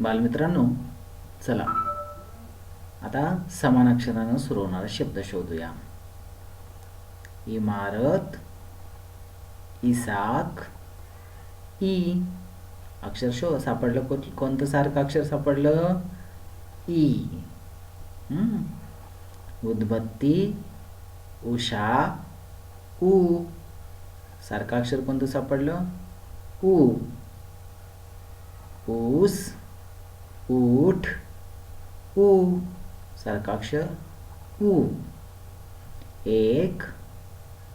बालमित्रांनो चला. आता समान अक्षरानं सुरू होणारा शब्द शोधूया. इमारत इसाक ई. अक्षर शो सापडलं कोण कोणतं सारखं अक्षर सापडलं? ई. हम्म. उदबत्ती उषा ऊ सारखं अक्षर कोणतं सापडलं? ऊ ऊस ऊठ ऊ सारखा अक्षर ऊ. एक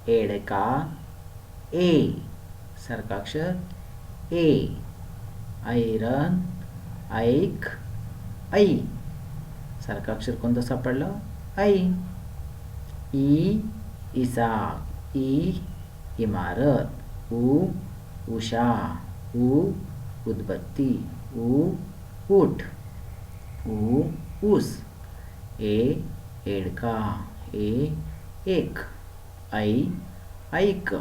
एडका ए. सारखा अक्षर ए. ऐरन ऐक ऐ. सारखा अक्षर कोणतं सापडलं? ऐ. ई इसा ई इमारत उ उषा उ उदबत्ती उ ऊट ऊ ऊस। ए एडका। ए एक। ऐ ऐक।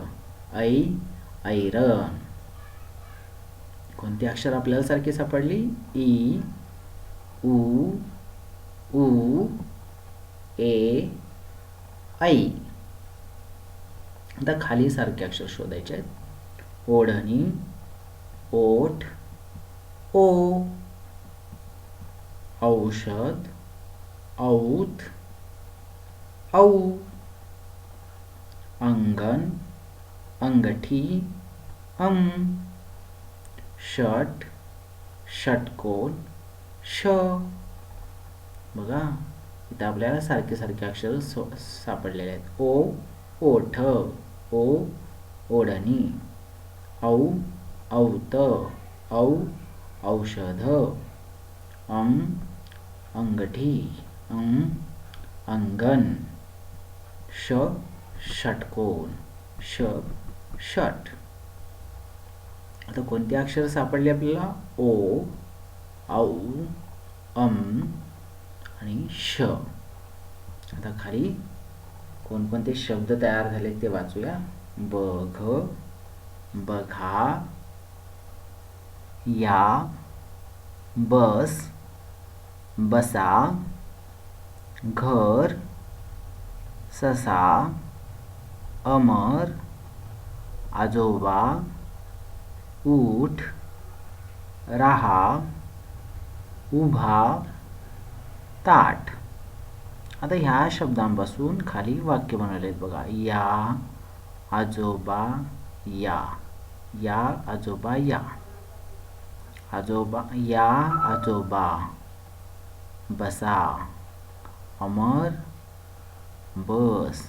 ऐ ऐरन कोणती अक्षर आपल्याला सारखी सापडली? ई उ ऊ ए ऐ आता खाली सारखे अक्षर शोधायचे आहेत. ओढणी ओठ ओ. औषध औत औ अंगण अंगठी अं षट षटकोन श. बघा इथं आपल्याला सारखे सारखे अक्षर सापडलेले आहेत. ओ ओठ ओ ओढणी औ औत औ औषध अं अंगठी अंग अंगण श षटकोन श षट. आता कोणते अक्षर सापडले आपल्याला? ओ औ अम आणि श. आता खाली कोणकोणते शब्द तयार झाले ते वाचूया. बघ बघा या बस बसा घर ससा अमर आजोबा ऊठ राहा उभा ताट. आता ह्या शब्दांपासून खाली वाक्य बनवले आहेत बघा. या आजोबा या. या आजोबा या. आजोबा या आजोबा. बसा अमर बस।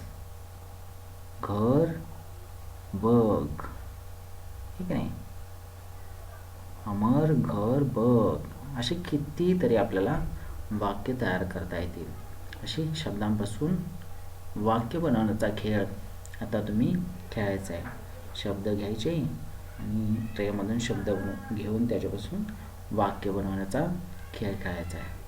घर बघ ठीक आहे? अमर घर बघ असे कितीतरी आपल्याला वाक्य तयार करता येतील. अशी शब्दांपासून वाक्य बनवण्याचा खेळ आता तुम्ही खेळायचा आहे. शब्द घ्यायचे आणि ट्रेमधून शब्द घेऊन त्याच्यापासून वाक्य बनवण्याचा खेळ खेळायचा आहे.